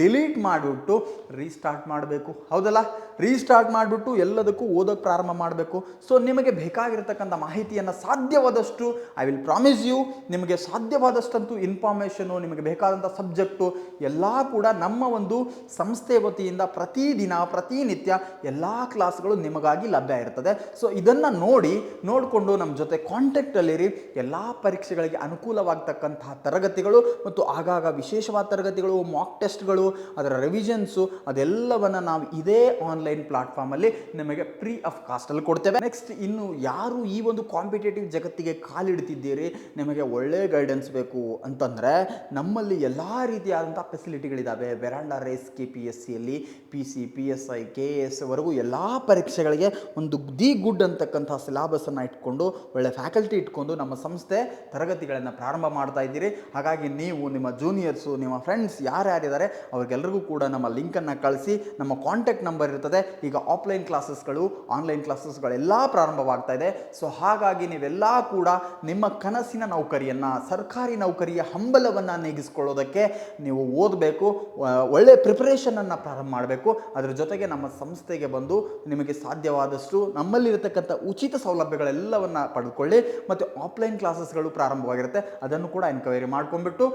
ಡಿಲೀಟ್ ಮಾಡಿಬಿಟ್ಟು ರೀಸ್ಟಾರ್ಟ್ ಮಾಡಬೇಕು. ಹೌದಲ್ಲ? ರೀಸ್ಟಾರ್ಟ್ ಮಾಡಿಬಿಟ್ಟು ಎಲ್ಲದಕ್ಕೂ ಓದೋಕ್ಕೆ ಪ್ರಾರಂಭ ಮಾಡಬೇಕು. ಸೊ ನಿಮಗೆ ಬೇಕಾಗಿರ್ತಕ್ಕಂಥ ಮಾಹಿತಿಯನ್ನು ಸಾಧ್ಯವಾದಷ್ಟು ಐ ವಿಲ್ ಪ್ರಾಮಿಸ್ ಯು ನಿಮಗೆ ಸಾಧ್ಯವಾದಷ್ಟಂತೂ ಇನ್ಫಾರ್ಮೇಷನು ನಿಮಗೆ ಬೇಕಾದಂಥ ಸಬ್ಜೆಕ್ಟು ಎಲ್ಲ ಕೂಡ ನಮ್ಮ ಒಂದು ಸಂಸ್ಥೆ ವತಿಯಿಂದ ಪ್ರತಿದಿನ, ಪ್ರತಿನಿತ್ಯ ಎಲ್ಲ ಕ್ಲಾಸ್ಗಳು ನಿಮಗಾಗಿ ಲಭ್ಯ ಇರ್ತದೆ. ಸೊ ಇದನ್ನು ನೋಡಿ, ನೋಡಿಕೊಂಡು ನಮ್ಮ ಜೊತೆ ಕಾಂಟ್ಯಾಕ್ಟಲ್ಲಿರಿ ಎಲ್ಲ ಪರೀಕ್ಷೆಗಳಿಗೆ ಅನುಕೂಲವಾಗ್ತಕ್ಕಂತಹ ತರಗತಿಗಳು ಮತ್ತು ಆಗಾಗ ವಿಶೇಷವಾದ ತರಗತಿಗಳು ಮಾಕ್ ಟೆಸ್ಟ್ಗಳು ಅದರ ರಿವಿಷನ್ಸು ಅದೆಲ್ಲವನ್ನು ನಾವು ಇದೇ ಆನ್ಲೈನ್ ಪ್ಲಾಟ್ಫಾರ್ಮಲ್ಲಿ ನಿಮಗೆ ಫ್ರೀ ಆಫ್ ಕಾಸ್ಟಲ್ಲಿ ಕೊಡ್ತೇವೆ. ನೆಕ್ಸ್ಟ್ ಇನ್ನು ಯಾರು ಈ ಒಂದು ಕಾಂಪಿಟೇಟಿವ್ ಜಗತ್ತಿಗೆ ಕಾಲಿಡ್ತಿದ್ದೀರಿ ನಿಮಗೆ ಒಳ್ಳೆ ಗೈಡೆನ್ಸ್ ಬೇಕು ಅಂತಂದರೆ ನಮ್ಮಲ್ಲಿ ಎಲ್ಲ ರೀತಿಯಾದಂಥ ಫೆಸಿಲಿಟಿಗಳಿದ್ದಾವೆ Veranda Race K P S ಸಿಯಲ್ಲಿ P C P S I K S ವರೆಗೂ ಎಲ್ಲ ಪರೀಕ್ಷೆಗಳಿಗೆ ಒಂದು ದಿ ಗುಡ್ ಅಂತಕ್ಕಂಥ ಸಿಲಾಬಸನ್ನು ಇಟ್ಕೊಂಡು, ಒಳ್ಳೆ ಫ್ಯಾಕಲ್ಟಿ ಇಟ್ಕೊಂಡು ನಮ್ಮ ಸಂಸ್ಥೆ ತರಗತಿಗಳನ್ನು ಪ್ರಾರಂಭ ಮಾಡ್ತಾ ಇದ್ದೀರಿ. ಹಾಗಾಗಿ ನೀವು ನಿಮ್ಮ ಜೂನಿಯರ್ಸು ನಿಮ್ಮ ಫ್ರೆಂಡ್ಸ್ ಯಾರ್ಯಾರಿದ್ದಾರೆ ಅವ್ರಿಗೆಲ್ಲರಿಗೂ ಕೂಡ ನಮ್ಮ ಲಿಂಕನ್ನು ಕಳಿಸಿ, ನಮ್ಮ ಕಾಂಟ್ಯಾಕ್ಟ್ ನಂಬರ್ ಇರ್ತದೆ. ಈಗ ಆಫ್ಲೈನ್ ಕ್ಲಾಸಸ್ಗಳು ಆನ್ಲೈನ್ ಕ್ಲಾಸಸ್ಗಳೆಲ್ಲ ಪ್ರಾರಂಭವಾಗ್ತಾ ಇದೆ. ಸೊ ಹಾಗಾಗಿ ನೀವೆಲ್ಲ ಕೂಡ ನಿಮ್ಮ ಕನಸಿನ ನೌಕರಿಯನ್ನು, ಸರ್ಕಾರಿ ನೌಕರಿಯ ಹಂಬಲವನ್ನು ನೀಗಿಸ್ಕೊಳ್ಳೋದಕ್ಕೆ ನೀವು ಓದಬೇಕು ಒಳ್ಳೆ ಪ್ರಿಪರೇಷನನ್ನು ಪ್ರಾರಂಭ ಮಾಡಬೇಕು. ಅದರ ಜೊತೆಗೆ ನಮ್ಮ ಸಂಸ್ಥೆಗೆ ಬಂದು ನಿಮಗೆ ಸಾಧ್ಯವಾದಷ್ಟು ನಮ್ಮಲ್ಲಿರತಕ್ಕಂಥ ಉಚಿತ ಸೌಲಭ್ಯಗಳೆಲ್ಲವನ್ನು ಪಡೆದುಕೊಳ್ಳಿ ಮತ್ತು ಆಫ್ಲೈನ್ ಕ್ಲಾಸಸ್ಗಳು ಪ್ರಾರಂಭವಾಗಿರುತ್ತೆ. ಅದನ್ನು ಕೂಡ ಎನ್ಕ್ವೈರಿ ಮಾಡ್ಕೊಂಡ್ಬಿಟ್ಟು,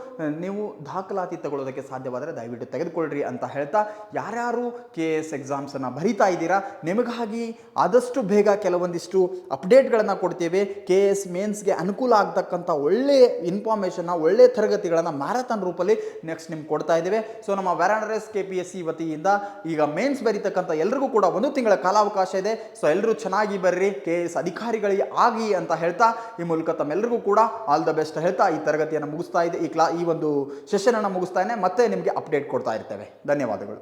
ನೀವು ದಾಖಲಾತಿ ತಗೊಳ್ಳೋದಕ್ಕೆ ಸಾಧ್ಯವಾದರೆ ದಯವಿಟ್ಟು ತೆಗೆದುಕೊಳ್ಳ್ರಿ ಅಂತ ಹೇಳ್ತಾ ಯಾರ್ಯಾರು ಕೆ ಎಸ್ ಎಕ್ಸಾಮ್ಸನ್ನು ಬರಿತಾ ಇದ್ದೀರಾ, ನಿಮಗಾಗಿ ಆದಷ್ಟು ಬೇಗ ಕೆಲವೊಂದಿಷ್ಟು ಅಪ್ಡೇಟ್ಗಳನ್ನು ಕೊಡ್ತೇವೆ. ಕೆ ಎಸ್ ಮೇನ್ಸ್ಗೆ ಅನುಕೂಲ ಆಗ್ತಕ್ಕಂಥ ಒಳ್ಳೆಯ ಇನ್ಫಾರ್ಮೇಷನ್ನ ಒಳ್ಳೆಯ ತರಗತಿಗಳನ್ನು ಮ್ಯಾರಥಾನ್ ರೂಪಲ್ಲಿ ನೆಕ್ಸ್ಟ್ ನಿಮ್ಗೆ ಕೊಡ್ತಾ ಇದ್ದೇವೆ. ಸೊ ನಮ್ಮ Veranda Race K P S C ವತಿಯಿಂದ ಈಗ ಮೇನ್ಸ್ ಬರೀತಕ್ಕಂಥ ಎಲ್ರಿಗೂ ಕೂಡ ಒಂದು ತಿಂಗಳ ಕಾಲಾವಕಾಶ ಇದೆ. ಸೊ ಎಲ್ಲರೂ ಚೆನ್ನಾಗಿ ಬರ್ರಿ ಕೆ ಎಸ್ ಅಧಿಕಾರಿಗಳಿಗೆ ಆಗಿ ಅಂತ ಹೇಳ್ತಾ ಈ ಮೂಲಕ ತಮ್ಮೆಲ್ಲರಿಗೂ ಕೂಡ ಆಲ್ ದ ಬೆಸ್ಟ್ ಹೇಳ್ತಾ ಈ ತರಗತಿಯನ್ನು ಮುಗಿಸ್ತಾ ಇದೆ ಈ ಕ್ಲಾ, ಈ ಒಂದು ಸೆಷನನ್ನು ಮುಗಿಸ್ತಾನೆ ಮತ್ತೆ ನಿಮಗೆ ಅಪ್ಡೇಟ್ ಕೊಡ್ತಾ ಇರ್ತೇವೆ. ಧನ್ಯವಾದಗಳು.